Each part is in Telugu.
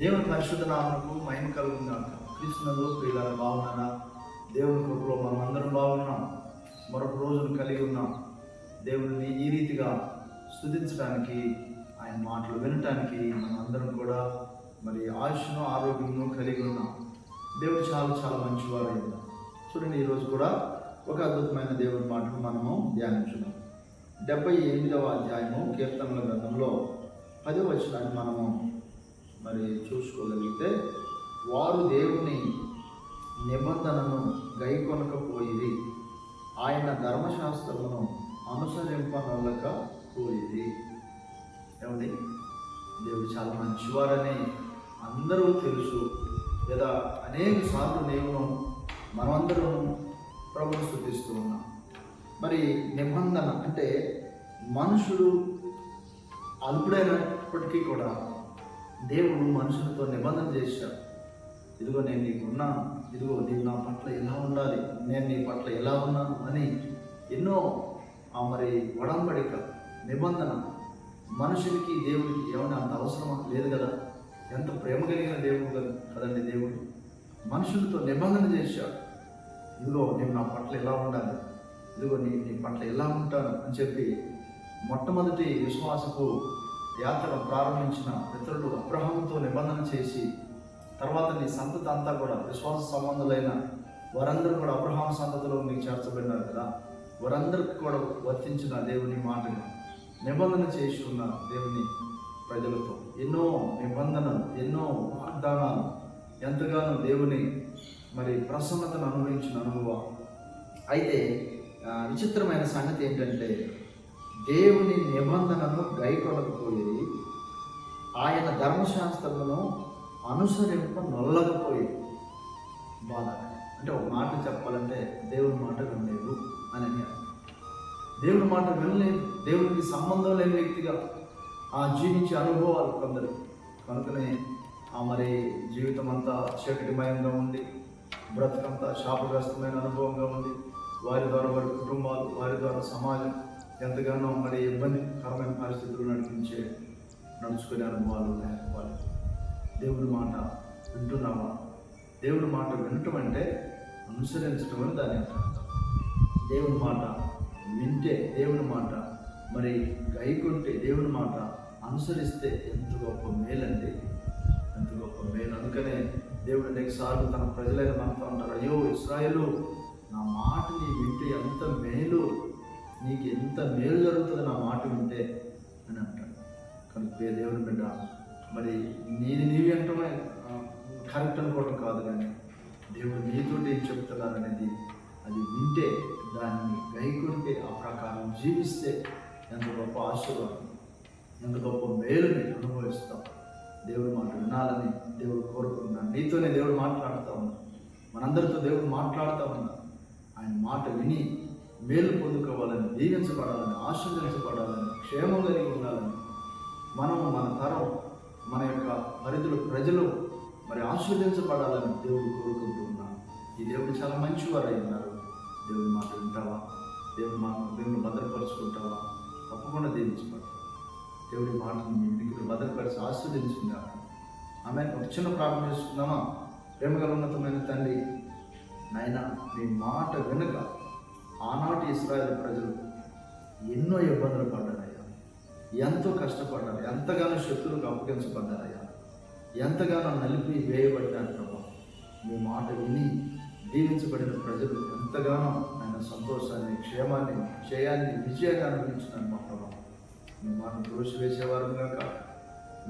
దేవుని పరిశుద్ధ నామకు మహిమ కలుగున్నాక కృష్ణలో పిల్లలు బాగున్నారా? దేవుని కృపలో మనం అందరం బాగున్నాం. మరొక రోజును కలిగి ఉన్నాం. దేవుడిని ఈ రీతిగా స్థుతించడానికి ఆయన మాటలు వినటానికి మనం అందరం కూడా మరి ఆయుష్ను ఆరోగ్యమును కలిగి ఉన్నాం. దేవుడు చాలా చాలా మంచివాడు చూడండి ఈరోజు కూడా ఒక అద్భుతమైన దేవుని మాటను మనము ధ్యానించున్నాం డెబ్బై ఎనిమిదవ అధ్యాయము కీర్తనల గ్రంథంలో పదో వచనాన్ని మనము మరి చూసుకోగలిగితే వారు దేవుని నిబంధనను గైకొనకపోయిది ఆయన ధర్మశాస్త్రమును అనుసరింపనొల్లక పోయింది ఏమండి? దేవుడు చాలా మంచివారని అందరూ తెలుసు. లేదా అనేక సార్లు నేను మనమందరం ప్రభుని స్థుతిస్తూ ఉన్నాం. మరి నిబంధన అంటే మనుషుడు అల్పుడైనప్పటికీ కూడా దేవుడు మనుషులతో నిబంధన చేశాడు. ఇదిగో నేను నీకున్నాను ఇదిగో నీవు నా పట్ల ఎలా ఉండాలి నేను నీ పట్ల ఎలా ఉన్నాను అని ఎన్నో ఆ మరి వడంబడిక నిబంధన మనుషులకి దేవుడికి ఏమైనా అంత అవసరం లేదు కదా. ఎంత ప్రేమ కలిగిన దేవుడు కదా కదండి దేవుడు. మనుషులతో నిబంధన చేశాడు. ఇదిగో నేను నా పట్ల ఎలా ఉండాలి ఇదిగో నీ నీ పట్ల ఎలా ఉంటాను అని చెప్పి మొట్టమొదటి విశ్వాసకు యాత్ర ప్రారంభించిన మిత్రులు అబ్రహంతో నిబంధన చేసి తర్వాత నీ సంతతి అంతా కూడా విశ్వాస సంబంధులైన వారందరూ కూడా అబ్రహాం సంతతిలో నీకు చేర్చబడినారు కదా? వారందరికి కూడా వర్తించిన దేవుని మాటను నిబంధన చేసి ఉన్న దేవుని ప్రజలతో ఎన్నో నిబంధనలు ఎన్నో వాగ్దానాలు ఎంతగానో దేవుని మరి ప్రసన్నతను అనుభవించిన అనుభవం. అయితే విచిత్రమైన సంగతి ఏంటంటే దేవుని నిబంధనను గైకొనకపోయేది ఆయన ధర్మశాస్త్రమును అనుసరింప నొల్లకపోయేది. బాధ. అంటే ఒక మాట చెప్పాలంటే దేవుని మాట వినలేదు అని అని అర్థం. దేవుని మాట వినలేదు. దేవునికి సంబంధం లేని వ్యక్తిగా ఆ జీవించే అనుభవాలు కొందరు. కనుకనే ఆ మరి జీవితం అంతా చీకటిమయంగా ఉంది. బ్రతకంతా శాపగ్రస్తమైన అనుభవంగా ఉంది. వారి ద్వారా వారి కుటుంబాలు వారి ద్వారా సమాజం ఎంతగానో మరి ఇబ్బందికరమైన పరిస్థితులు నడిపించే నడుచుకునే అనుభవాలు ఉన్నాయి దేవుడి మాట వింటున్నావా? దేవుడి మాట వినటం అంటే అనుసరించడం అని దాని అర్థం. దేవుని మాట వింటే దేవుని మాట మరి గైకుంటే దేవుని మాట అనుసరిస్తే ఎంత గొప్ప మేలండి. ఎంత గొప్ప మేలు. అందుకనే దేవుడు అనేక సార్లు తన ప్రజలైన మనతో ఉంటారు అయ్యో ఇస్రాయేలు నా మాటని వింటే ఎంత మేలు. నీకు ఎంత మేలు జరుగుతుంది నా మాట వింటే అని అంటాడు. కనుక దేవుని బిడ్డ మరి నీది నీవి అంటమే కరెక్ట్ అనుకోవడం కాదు కానీ దేవుడు నీతోటి ఏం చెప్తున్నారు అనేది అది వింటే దాన్ని గైకుంటే ఆ ప్రకారం జీవిస్తే ఎంత గొప్ప ఆశీర్వాదం ఎంత గొప్ప మేలుని అనుభవిస్తాం. దేవుడు మాట వినాలని దేవుడు కోరుకుంటున్నాను నీతోనే దేవుడు మాట్లాడుతూ ఉన్నాను మనందరితో దేవుడు మాట్లాడుతూ ఉన్నాను ఆయన మాట విని మేలు పొందుకోవాలని దీవించబడాలని ఆశీర్వించబడాలని క్షేమం కలిగి ఉండాలని మనము మన తరం మన యొక్క పరిధిలో ప్రజలు మరి ఆస్వాదించబడాలని దేవుడు కోరుకుంటున్నాను ఈ దేవుడు చాలా మంచివారు అయి ఉన్నారు. దేవుడి మాట వింటావా? దేవుడు మా దేవుని భద్రపరుచుకుంటావా? తప్పకుండా దీవించబడతావు దేవుడి మాటను మీ ఇంటికి భద్రపరిచి ఆస్వాదించుకుంటా ఆమె ఒక చిన్న ప్రార్థన చేసుకుందామా ప్రేమగల ఉన్నతమైన తండ్రి నాయన మీ మాట వెనుక ఆనాటి ఇస్రాయల్ ప్రజలు ఎన్నో ఇబ్బందులు పడ్డారయ్యా. ఎంతో కష్టపడ్డారు. ఎంతగానో శత్రువులకు అప్పగించబడ్డారయ్యా. ఎంతగానో నలిపి వేయబడ్డారు ప్రభా. మీ మాట విని దీవించబడిన ప్రజలు ఎంతగానో ఆయన సంతోషాన్ని క్షేమాన్ని క్షయాన్ని విజయాన్ని అనుభవించినారు మా ప్రభా. మీ మాట దోషివేసేవారు కాక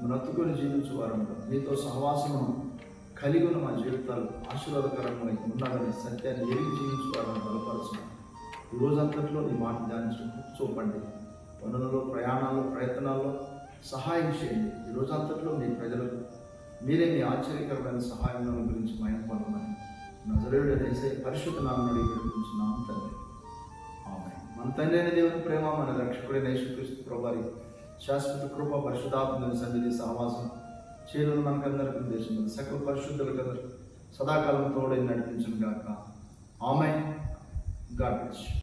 బ్రతుకుని జీవించేవారు మీతో సహవాసమును కలిగి ఉన్న మా జీవితాలు ఆశీర్వాదకరంగా ఉండాలని సత్యాన్ని ఎరిగి జీవించుకోవాలని బలపరచున్నాను ఈ రోజంతట్లో ఈ మాట ధ్యానించడం చూపండి పనులలో ప్రయాణాల్లో ప్రయత్నాల్లో సహాయం చేయండి. ఈ రోజంతట్లో మీ ప్రజలకు మీరే మీ ఆశ్చర్యకరమైన సహాయం గురించి మయం పొందమని నజరేయుడు అనేసే పరిశుద్ధ నామనుడి గురించి నామ తండ్రి. ఆమె మన తండ్రి అయిన దేవుని ప్రేమ మన రక్షకుడైన యేసుక్రీస్తు ప్రభారి శాశ్వత కృప పరిశుద్ధాత్మ సన్నిధి సహవాసం చేరులు మనకందరికీ ఉద్దేశం సకల పరిశుద్ధులకందరూ సదాకాలం తోడై నడిపించను గాక. ఆమె garbage.